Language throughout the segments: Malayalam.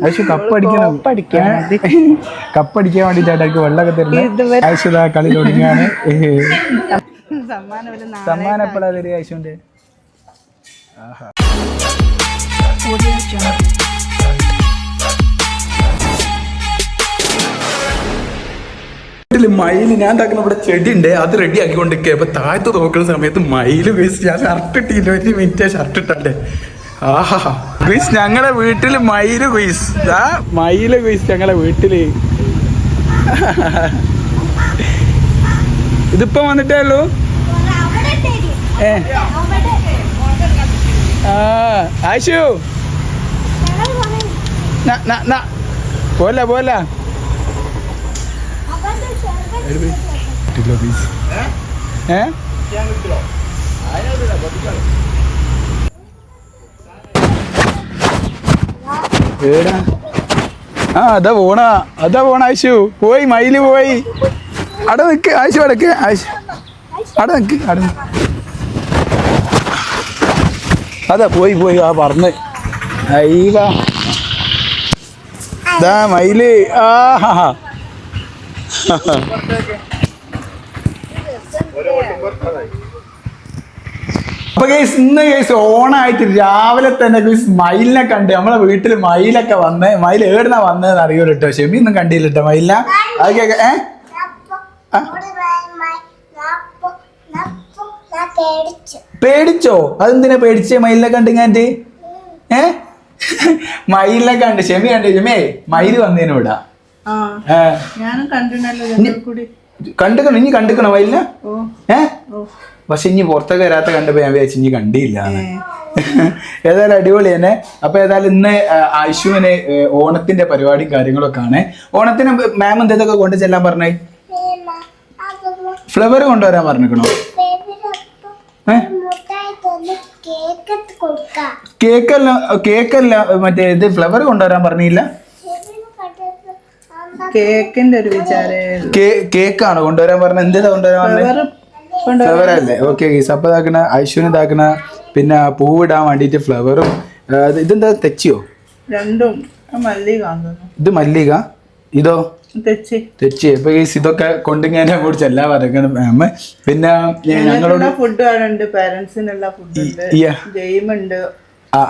ആയിഷു കപ്പ് അടിക്കണം. കപ്പ് അടിക്കാൻ വേണ്ടിട്ടാണ് വെള്ളമൊക്കെ തരുന്നത് ഇതുവരെ- ആയിഷു കളി തുടങ്ങിയാണ് സമ്മാനം എപ്പോഴാ തരിക ആയിഷുന്റെ വീട്ടിൽ മയിൽ ഞാൻ ഉണ്ടാക്കുന്ന ഇവിടെ ചെടി ഉണ്ട് അത് റെഡി ആക്കിക്കൊണ്ടിരിക്കുക അപ്പൊ താഴത്ത് നോക്കുന്ന സമയത്ത് മയിൽ വേസ്റ്റ് ഞാൻ ഷർട്ട് ഇട്ടില്ല. ഒരു മിനിറ്റ് ഷർട്ട് ഇട്ടേ ആഹാ. വീസ് ഞങ്ങളെ വീട്ടിൽ മയിൽ ക്വിസ് ആ മയിൽ ക്വിസ് ഞങ്ങളെ വീട്ടിൽ. ഇതിപ്പം വന്നിട്ടേ ഉള്ളൂ? ഏ. ആ ആശു. പോല പോല ഏ? ആ അതാ പോണ. അതാ പോണ ആശു പോയി മയിൽ പോയി. അവിടെ നിക്ക്. ആശു അടക്ക് ആശു അവിടെ നിക്ക്. നിക്ക്. അതാ പോയി പോയി. ആ പറഞ്ഞ് അയ്യാ മയിൽ. ആ ഹാ അപ്പൊ കേസ് ഇന്ന് കേസ് ഓണായിട്ട് രാവിലെ തന്നെ കേസ് മയിലിനെ കണ്ട് നമ്മളെ വീട്ടിൽ മയിലൊക്കെ വന്ന് മയിൽ ഏടുന്ന വന്നതെന്ന് അറിയൂല കേട്ടോ ഷെമി ഒന്നും കണ്ടില്ല കേട്ടോ മയിലിനെ അതൊക്കെ ഏ? പേടിച്ചോ? അതെന്തിനാ പേടിച്ചേ മയിലിനെ കണ്ട് ഞാൻ ഏ? മയിലിനെ കണ്ട്. ഷെമി കണ്ട്. ഷെമിയേ മയിൽ വന്നേനു ഇവിടെ കണ്ടിട്ടുണ്ടല്ലോ കണ്ടുക്കണോ? ഇനി കണ്ടുക്കണോ മയിലിനെ? ഏ? പക്ഷെ ഇനി പുറത്തൊക്കെ വരാത്ത കണ്ടപ്പോ ഞാൻ വിചാരിച്ചു ഇനി കണ്ടില്ല ഏതായാലും അടിപൊളി തന്നെ. അപ്പൊ ഏതായാലും ഇന്ന് ആയിഷുവിന് ഓണത്തിന്റെ പരിപാടിയും കാര്യങ്ങളൊക്കെ ആണ് ഓണത്തിന് മാം എന്തൊക്കെ കൊണ്ട് ചെല്ലാൻ പറഞ്ഞേ? ഫ്ലവർ കൊണ്ടുവരാൻ പറഞ്ഞിരിക്കണോ? കേക്കല്ല കേക്കല്ല മറ്റേ ഇത് ഫ്ലവർ കൊണ്ടുവരാൻ പറഞ്ഞില്ല? കേക്കിന്റെ ഒരു വിചാരം കേക്കാണ് കൊണ്ടുവരാൻ പറഞ്ഞ എന്തിനാ കൊണ്ടുവരാൻ പറഞ്ഞത് ഫ്ലവർ അല്ലേ? ഓക്കെ ഗീസ് അപ്പൊ ഇതാക്കണ ഐശ്വര്യം ഇതാക്കണ പിന്നെ പൂവിടാൻ വേണ്ടിയിട്ട് ഫ്ലവറും ഇതെന്താ? തെച്ചിയോ? രണ്ടും. ഇത് മല്ലിക? ഇതോ? തെച്ചി. അപ്പൊ ഈ ഗീസ് ഇതൊക്കെ കൊണ്ടിങ്ങനെ അങ്ങോട്ട് എല്ലാ പറയുന്നത് അമ്മ പിന്നെ ഞങ്ങളുടെ ഫുഡ് ഉണ്ട്. പാരന്റ്സിനുള്ള ഫുഡ്. ഗെയിം ഉണ്ട്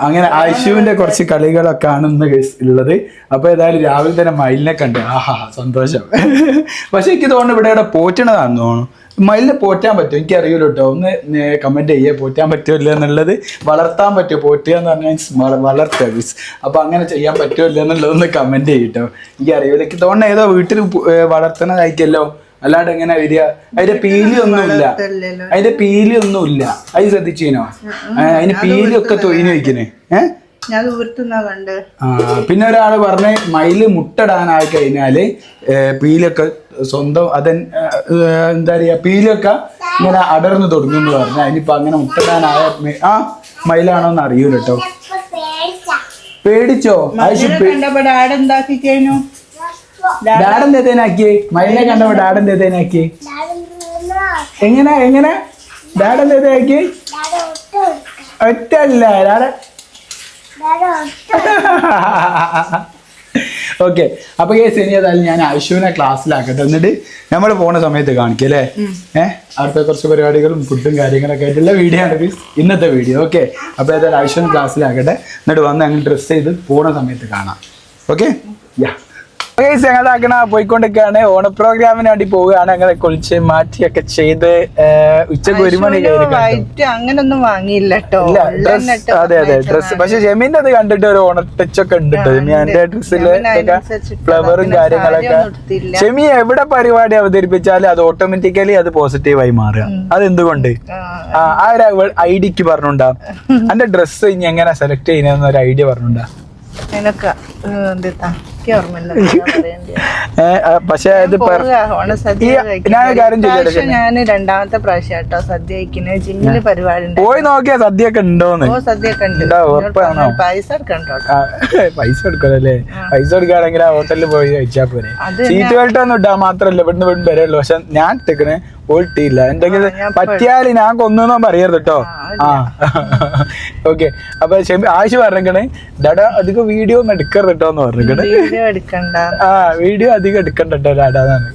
അങ്ങനെ ഐശുവിന്റെ കുറച്ച് കളികളൊക്കെ ആണ് ഇന്ന് ഉള്ളത് അപ്പൊ ഏതായാലും രാവിലെ തന്നെ മയിലിനെ കണ്ട് ആഹാ സന്തോഷം. പക്ഷെ എനിക്ക് തോന്നുന്നു ഇവിടെ ഇവിടെ പോറ്റണതാണെന്ന് തോന്നുന്നു. മയിലിനെ പോറ്റാൻ പറ്റും എനിക്കറിയൂല കേട്ടോ ഒന്ന് കമന്റ് ചെയ്യേ. പോറ്റാൻ പറ്റുമല്ല എന്നുള്ളത് വളർത്താൻ പറ്റുമോ? പോറ്റുക എന്ന് പറഞ്ഞാൽ വളർത്തുക മീൻസ് അപ്പൊ അങ്ങനെ ചെയ്യാൻ പറ്റുമല്ല എന്നുള്ളത് ഒന്ന് കമന്റ് ചെയ്യട്ടോ എനിക്കറിയൂല എനിക്ക് തോന്നുന്നു ഏതോ വീട്ടിൽ വളർത്തണതായിരിക്കല്ലോ അല്ലാണ്ട് എങ്ങനെ വരിക? അതിന്റെ പീലി ഒന്നുമില്ല ഇല്ല അതിന്റെ പീലി ഒന്നുമില്ല അത് ശ്രദ്ധിച്ചീനോ? അതിന് പീലി ഒക്കെ തൊയിന് വെക്കണേ ഏഹ് ഞാൻ ദൂരത്തുനിന്നാ കണ്ട്. ആ പിന്നെ ഒരാൾ പറഞ്ഞ് മയിൽ മുട്ടടാനായി കഴിഞ്ഞാൽ പീലൊക്കെ സ്വന്തം അതൻ എന്താ പറയാ പീലൊക്കെ ഇങ്ങനെ അടർന്നു തുടങ്ങും എന്ന് പറഞ്ഞു. അതിനിപ്പോ അങ്ങനെ മുട്ടടാനായ ആ മയിലാണോന്ന് അറിയൂല കേട്ടോ പേടിച്ചോ ആയിഷു മയിലെ കണ്ടപ്പോ ഡാഡ് മയിലിനെ കണ്ടപ്പോ എങ്ങനെ എങ്ങനെ? ഒറ്റ അല്ല ഡാഡൻ ഓക്കെ അപ്പൊ കേസ് ഇനി ഏതായാലും ഞാൻ ഐശുവിനെ ക്ലാസ്സിലാക്കട്ടെ. എന്നിട്ട് നമ്മൾ പോണ സമയത്ത് കാണിക്കും അല്ലേ? ഏഹ്? അടുത്ത കുറച്ച് പരിപാടികളും ഫുഡും കാര്യങ്ങളൊക്കെ ആയിട്ടുള്ള വീഡിയോ ആണ്. ഇന്നത്തെ വീഡിയോ ഓക്കെ അപ്പൊ ഏതായാലും ഐശുവിനെ ക്ലാസ്സിലാക്കട്ടെ. എന്നിട്ട് വന്ന് അങ്ങ് ഡ്രസ്സ് ചെയ്ത് പോണ സമയത്ത് കാണാം. ഓക്കെ യാ ഞങ്ങളാക്കണ പോയിക്കൊണ്ടിരിക്കുകയാണ്. ഓണ പ്രോഗ്രാമിന് വേണ്ടി പോവുകയാണ്. അങ്ങനെ കുളിച്ച് മാറ്റിയൊക്കെ ചെയ്ത് ഉച്ചയ്ക്ക് ഒരു മണി അങ്ങനൊന്നും വാങ്ങിയില്ല അതെ അതെ ഡ്രസ് പക്ഷെ ജമീന്റെ അത് കണ്ടിട്ട് ഒരു ഓണ ടച്ച് ഒക്കെ ഉണ്ട് കേട്ടോ. ജെമി എന്റെ ഡ്രസ്സിൽ ഫ്ലവറും കാര്യങ്ങളൊക്കെ. ജമി എവിടെ പരിപാടി അവതരിപ്പിച്ചാലും അത് ഓട്ടോമാറ്റിക്കലി അത് പോസിറ്റീവായി മാറുക. അതെന്തുകൊണ്ട്? ആ ആ ഒരു ഐഡിക്ക് പറഞ്ഞുണ്ടാ. എന്റെ ഡ്രസ്സ് ഇനി എങ്ങനെ സെലക്ട് ചെയ്യുന്ന ഒരു ഐഡിയ പറഞ്ഞുണ്ടാ. പക്ഷെ ഇത്. ഞാൻ കാര്യം ഞാൻ രണ്ടാമത്തെ പ്രാവശ്യം കേട്ടോ സദ്യ കഴിക്കുന്നത്. ജിമ്മിൽ പരിപാടി പോയി നോക്കിയാ സദ്യയൊക്കെ ഉണ്ടോന്ന്. ഓ സദ്യ ഒക്കെ ഉണ്ട് പൈസ എടുക്കണ്ട പൈസ കൊടുക്കണല്ലേ പൈസ കൊടുക്കുകയാണെങ്കിൽ ആ ഹോട്ടലിൽ പോയി കഴിച്ചാൽ പോരെ. സീറ്റ് ബെൽറ്റ് ഒന്നും ഇട്ടാ മാത്രല്ല ഇവിടുന്ന് വീണ്ടും വരെയുള്ളൂ. പക്ഷെ ഞാൻ ഇട്ടേക്കണേ ഇല്ല. എന്തെങ്കിലും പറ്റിയാൽ ഞാൻ കൊന്നു പറയരുത് കേട്ടോ. ആ ഓക്കെ അപ്പൊ ആവശ്യം ആശു പറഞ്ഞേ ഡാഡ അധികം വീഡിയോ ഒന്നും എടുക്കരുത് കേട്ടോ എന്ന് പറഞ്ഞേ വീഡിയോ എടുക്കണ്ട. ആ വീഡിയോ അധികം എടുക്കണ്ട കേട്ടോ ഡാഡ എന്നാണ്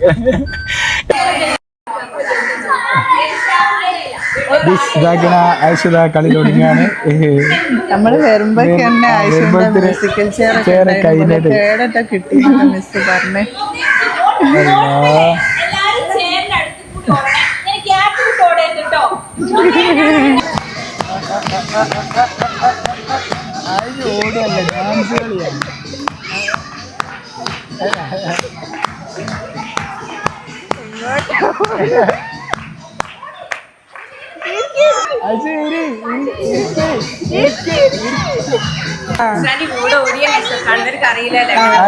ഇതാക്കണ ആശു ഇതാ കളി തുടങ്ങിയാണ് നമ്മൾ വരുമ്പോ തന്നെ മ്യൂസിക്കൽ ചെയർ. കേടൊക്കെ കിട്ടി മിസ് പറഞ്ഞേ. അല്ലാ. ഡാൻസ് ചേർന്ന്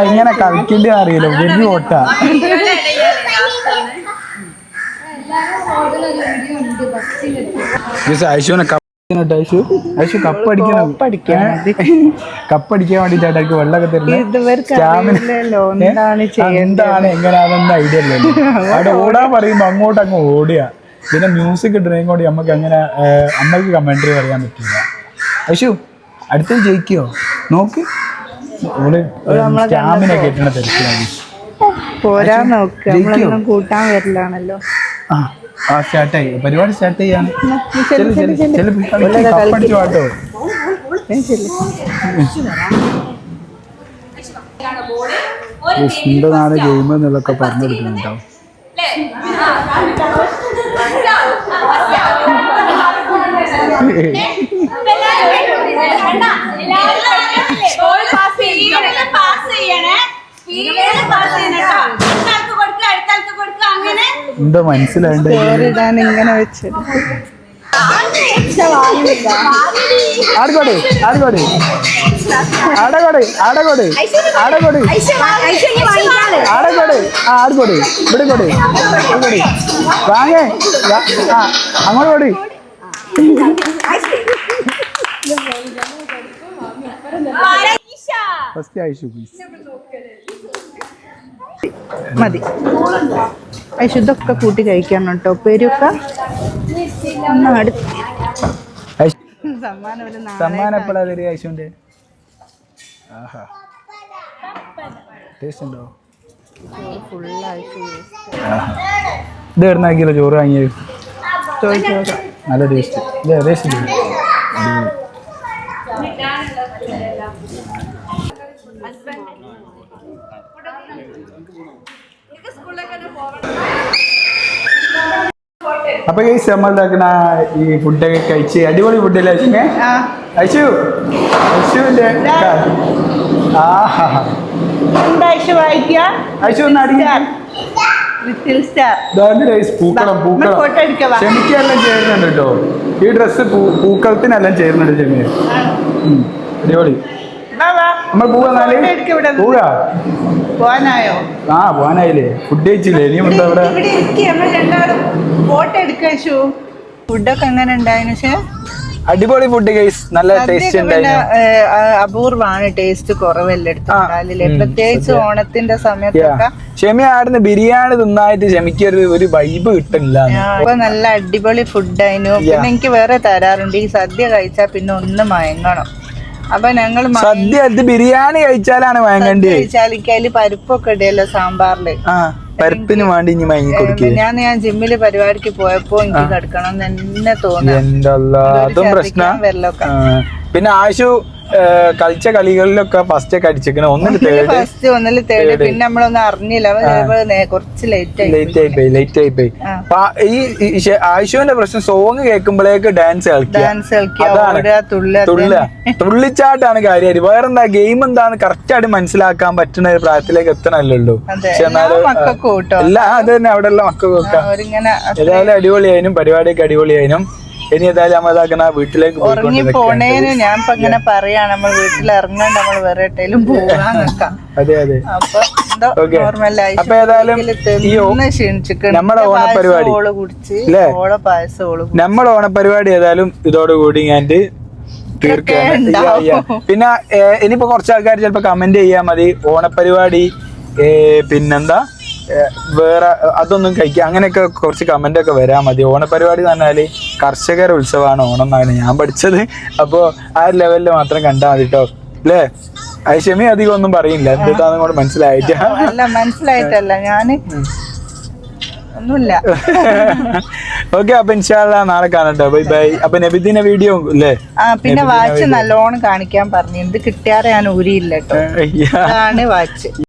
ഇങ്ങനെ കളിക്കേണ്ടി അറിയില്ല വലിയ ഓട്ടാ. ഐശുവിനെ കപ്പ് ഐശു. ഐശു കപ്പ് അടിക്കണം. അടിക്കാൻ മതി. കപ്പ് അടിക്കാൻ വേണ്ടിട്ടാണ് വെള്ളമൊക്കെ എന്താണ് എങ്ങനെയാണെന്ന് ഐഡിയ ഇല്ലല്ലോ അവിടെ ഓടാൻ പറയുമ്പോ അങ്ങോട്ട് അങ്ങ് ഓടിയ പിന്നെ മ്യൂസിക് ഇടുന്നതും കൂടി നമുക്ക് അങ്ങനെ അമ്മയ്ക്ക് കമന്ററി പറയാൻ പറ്റില്ല. അശു അടുത്ത ജയിക്കോ? നോക്ക്. ഓൾ സ്റ്റാമിന കെട്ടണ തിരക്കിലാണ് പോരാ നോക്ക്. കൂട്ടാൻ വരില്ലാണല്ലോ ആ. ആ സ്റ്റാർട്ടായി പരിപാടി സ്റ്റാർട്ട് ചെയ്യാണ്. കപ്പടിച്ചു പാട്ടോ എന്താണ് ഗെയിം എന്നുള്ളൊക്കെ പറഞ്ഞു കൊടുക്കുന്നുണ്ടോ? ആ, ബോൾ പാസ് ചെയ്യണേ പാസ് ചെയ്യണേ സ്പീഡിൽ പാസ് ചെയ്യണം കേട്ടോ അടുത്താൾക്ക് കൊടുക്കുക അടുത്താൾക്ക് കൊടുക്കുക അങ്ങനെ എന്തോ മനസ്സിലായിട്ട് ഇങ്ങനെ വെച്ചത്. ആടക്കോട് ആടക്കോട് ആടക്കോട് ആടക്കോട് ആടക്കോട് ആടക്കോട് ആ ആടക്കോട് ഇവിടെ കോട് ഇവിടെ വാങ്ങേ ആ അങ്ങോട്ട് കോടി ഫസ്റ്റ് ആയിഷു പ്ലീസ് മതി. അശുദ്ധൊക്കെ കൂട്ടി കഴിക്കണം കേട്ടോ. പെരുക്ക ഒന്ന് അടുത്ത് സമ്മാനം ഒരു നാളെ സമ്മാനം എപ്പോഴാ തരിക ആയിഷുവിന്റെ ആഹാ. ടേസ്റ്റ് ഉണ്ടോ? ഫുള്ളായിട്ട് ആഹാ ഇത് എവിടുന്നാക്കിയല്ലോ ചോറ് വാങ്ങിയത്? നല്ല ടേസ്റ്റ് ഇത് ടേസ്റ്റ്? അടിപൊളി. അപ്പൊ ഈ നമ്മളുണ്ടാക്കുന്ന ഈ ഫുഡൊക്കെ കഴിച്ച് അടിപൊളി ഫുഡല്ലേ അശ്വിനെ അശു അശുവിന്റെ അശു ഒന്ന്. ക്ഷമിക്കെല്ലാം ചേരുന്നുണ്ട് കേട്ടോ. ഈ ഡ്രസ് പൂക്കളത്തിനെല്ലാം ചേരുന്നുണ്ട് ചെമ്മീൻ അടിപൊളി. നമ്മൾ പോവാന്നാൽ ഇവിടെ. പോവാ? പോവാനായോ? ആ പോവാനായില്ലേ. ഫുഡ് കഴിച്ചില്ലേ? എന്താ ഇവിടെ രണ്ടാളും ഫോട്ടോ എടുക്കാൻ അശു ഫുഡൊക്കെ എങ്ങനെ ഉണ്ടായിരുന്നു പക്ഷേ അടിപൊളി ഫുഡ് ഗൈസ് നല്ല ടേസ്റ്റ് അപൂർവാണ് ടേസ്റ്റ് കുറവല്ലേ പ്രത്യേകിച്ച്. ഓണത്തിന്റെ സമയത്തൊക്കെ. ക്ഷമി ആടുന്ന് ബിരിയാണി തിന്നായിട്ട് ക്ഷമിക്ക് ഒരു ഒരു വൈബ് കിട്ടില്ല അപ്പൊ നല്ല അടിപൊളി ഫുഡ് ആയിരുന്നു. പിന്നെ എനിക്ക് വേറെ തരാറുണ്ട്. ഈ സദ്യ കഴിച്ചാൽ പിന്നെ ഒന്ന് മയങ്ങണം. അപ്പൊ ഞങ്ങൾ സദ്യ എടുത്ത് ബിരിയാണി കഴിച്ചാലാണ് വാങ്ങേണ്ടി കഴിച്ചാൽ എനിക്ക് അതിൽ പരിപ്പൊക്കെ ഇടയല്ലോ സാമ്പാറിൽ. പരിപ്പിന് വേണ്ടി ഇനി മയങ്ങി കൊടുക്കുക ഞാൻ ഞാൻ ജിമ്മിൽ പരിപാടിക്ക് പോയപ്പോ എനിക്ക് കിടക്കണം എന്ന് തന്നെ തോന്നുന്നു അതും പ്രശ്ന. പിന്നെ ആശു കളിച്ച കളികളിലൊക്കെ ഫസ്റ്റ് ഒക്കെ അടിച്ചിരിക്കണ ഒന്നിൽ തേർഡ് ഫസ്റ്റ് ഒന്നിൽ തേടി പിന്നെ നമ്മളൊന്നും അറിഞ്ഞില്ല. കുറച്ച് ലേറ്റ് ആയി ലേറ്റ് ആയി പോയി ലേറ്റ് ആയി പോയി. ഈ ഈ പ്രശ്നം സോങ് കേൾക്കുമ്പോഴേക്ക് ഡാൻസ് കളിക്കുക. അതാണ്. തുള്ളുക തുള്ളിച്ചാട്ടാണ് കാര്യം. വേറെന്താ ഗെയിം എന്താണ് കറക്റ്റ് ആയിട്ട് മനസ്സിലാക്കാൻ പറ്റുന്ന ഒരു പ്രായത്തിലേക്ക് എത്തണല്ലോ പക്ഷെ എന്നാലും എല്ലാ അത് തന്നെ അവിടെ ഉള്ള മക്കൾക്കൊക്കെ ഏതായാലും അടിപൊളിയായിരുന്നു പരിപാടിയൊക്കെ അടിപൊളിയായിരുന്നു ഇനി ഏതായാലും നമ്മൾ ഇതാക്കണ വീട്ടിലേക്ക് ഉറങ്ങി. പോണേന് ഞാൻ ഇപ്പൊ ഇങ്ങനെ പറയാണ് നമ്മൾ വീട്ടിൽ ഇറങ്ങാണ്ട് നമ്മൾ വേറെ എട്ടേലും പോകാൻ നിക്കാം. അതെ അതെ. അപ്പൊ എന്തോ അപ്പൊ ഏതായാലും നമ്മുടെ ഓണപരിപാടി. ഓൾ കുടിച്ച് ഇല്ലേ? ഓള പായസം ഓൾ. നമ്മുടെ ഓണപരിപാടി ഏതായാലും ഇതോടുകൂടി ഞാൻ തീർക്കാൻ. പിന്നെ ഇനിയിപ്പോ കുറച്ച് ആൾക്കാർ ചിലപ്പോ കമന്റ് ചെയ്യാൻ മതി. ഓണപരിപാടി പിന്നെന്താ? വേറെ അതൊന്നും കഴിക്കുക അങ്ങനെയൊക്കെ കുറച്ച് കമന്റ് ഒക്കെ വരാൻ മതി. ഓണപരിപാടി എന്ന് പറഞ്ഞാൽ കർഷകരുടെ ഉത്സവമാണ് ഓണം എന്നാണ് ഞാൻ പഠിച്ചത്. അപ്പോൾ ആ ഒരു ലെവലിൽ മാത്രം കണ്ടാൽ മതി കേട്ടോ അല്ലേ ഐഷമി അധികം ഒന്നും പറയില്ല. എന്താണെന്ന് കൂടെ മനസ്സിലായിട്ട് അല്ല മനസ്സിലായിട്ടല്ല. ഞാൻ ഒന്നുമില്ല. ഓക്കെ അപ്പൊ ഇൻഷാല്ല നാളെ കാണട്ടോ. ബൈ ബൈ അപ്പൊ നബിദിന വീഡിയോ അല്ലേ ആ പിന്നെ വാച്ച് നല്ലോണം കാണിക്കാൻ പറഞ്ഞു. എന്ത് കിട്ടിയാറെ ഞാൻ ഊരിയില്ല കേട്ടോ അതാണ് വാച്ച്.